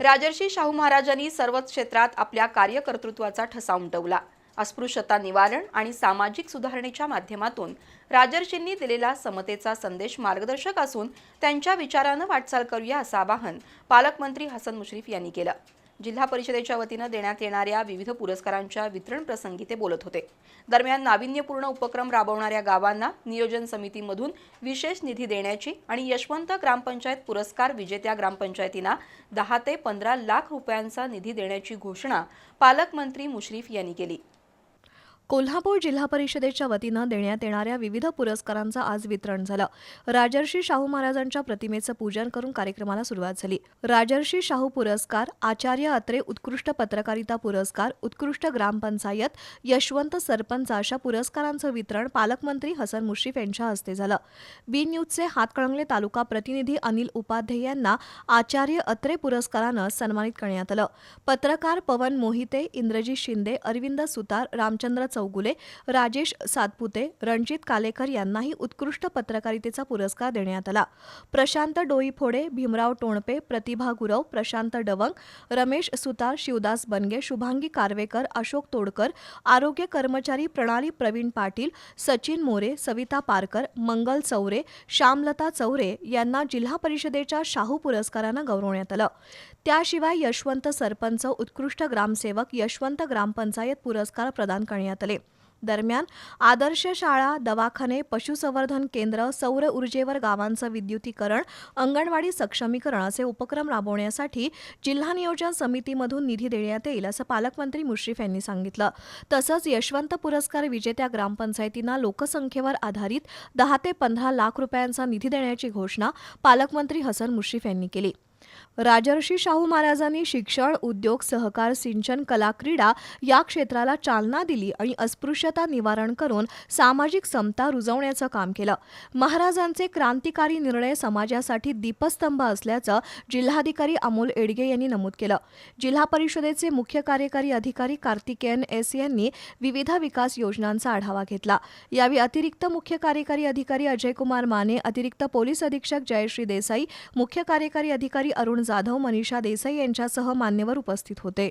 राजर्षी शाहू महाराजांनी सर्वच क्षेत्रात आपल्या कार्यकर्तृत्वाचा ठसा उमटवला. अस्पृश्यता निवारण आणि सामाजिक सुधारणेच्या माध्यमातून राजर्षींनी दिलेला समतेचा संदेश मार्गदर्शक असून त्यांच्या विचारानं वाटचाल करूया असं आवाहन पालकमंत्री हसन मुश्रीफ यांनी केलं. जिल्हा परिषदेच्या वतीनं देण्यात येणाऱ्या विविध पुरस्कारांच्या वितरण प्रसंगी ते बोलत होते. दरम्यान नाविन्यपूर्ण उपक्रम राबवणाऱ्या गावांना नियोजन समितीमधून विशेष निधी देण्याची आणि यशवंत ग्रामपंचायत पुरस्कार विजेत्या ग्रामपंचायतींना दहा ते पंधरा लाख रुपयांचा निधी देण्याची घोषणा पालकमंत्री मुश्रीफ यांनी केली. कोल्हापूर जिल्हा परिषदेच्या वतीनं देण्यात येणाऱ्या विविध पुरस्कारांचं आज वितरण झालं. राजर्षी शाहू महाराजांच्या प्रतिमेचं पूजन करून कार्यक्रमाला सुरुवात झाली. राजर्षी शाहू पुरस्कार आचार्य अत्रे उत्कृष्ट पत्रकारिता पुरस्कार उत्कृष्ट ग्रामपंचायत यशवंत सरपंच अशा पुरस्कारांचं वितरण पालकमंत्री हसन मुश्रीफ यांच्या हस्ते झालं. बी न्यूजचे हातकणंगले तालुका प्रतिनिधी अनिल उपाध्ये यांना आचार्य अत्रे पुरस्कारानं सन्मानित करण्यात आलं. पत्रकार पवन मोहिते इंद्रजी शिंदे अरविंद सुतार रामचंद्र चौगुले राजेश सातपुते रणजित कालेकर यांनाही उत्कृष्ट पत्रकारितेचा पुरस्कार देण्यात आला. प्रशांत डोईफोडे भीमराव टोणपे प्रतिभा गुरव प्रशांत डवंग रमेश सुतार शिवदास बनगे शुभांगी कारवेकर अशोक तोडकर आरोग्य कर्मचारी प्रणाली प्रवीण पाटील सचिन मोरे सविता पारकर मंगल चौरे श्यामलता चौरे यांना जिल्हा परिषदेच्या शाहू पुरस्कारानं गौरवण्यात आलं. त्याशिवाय यशवंत सरपंच उत्कृष्ट ग्रामसेवक यशवंत ग्रामपंचायत पुरस्कार प्रदान करण्यात आले. आले दरम्यान आदर्श शाळा दवाखाने पशुसंवर्धन केंद्र सौर ऊर्जेवर गावांचं विद्युतीकरण अंगणवाडी सक्षमीकरण असे उपक्रम राबवण्यासाठी जिल्हा नियोजन समितीमधून निधी देण्यात येईल असं पालकमंत्री मुश्रीफ यांनी सांगितलं. तसंच यशवंत पुरस्कार विजेत्या ग्रामपंचायतींना लोकसंख्येवर आधारित दहा ते पंधरा लाख रुपयांचा निधी देण्याची घोषणा पालकमंत्री हसन मुश्रीफ यांनी केली. राजर्षी शाहू महाराजांनी शिक्षण उद्योग सहकार सिंचन कला क्रीडा या क्षेत्राला चालना दिली आणि अस्पृश्यता निवारण करून सामाजिक समता रुजवण्याचं काम केलं. महाराजांचे क्रांतिकारी निर्णय समाजासाठी दीपस्तंभ असल्याचं जिल्हाधिकारी अमोल एडगे यांनी नमूद केलं. जिल्हा परिषदेचे मुख्य कार्यकारी अधिकारी कार्तिकेयन एस यांनी विविध विकास योजनांचा आढावा घेतला. यावेळी अतिरिक्त मुख्य कार्यकारी अधिकारी अजयकुमार माने अतिरिक्त पोलीस अधीक्षक जयश्री देसाई मुख्य कार्यकारी अधिकारी अरुण जाधव मनीषा देसाई यांच्यासह मान्यवर उपस्थित होते.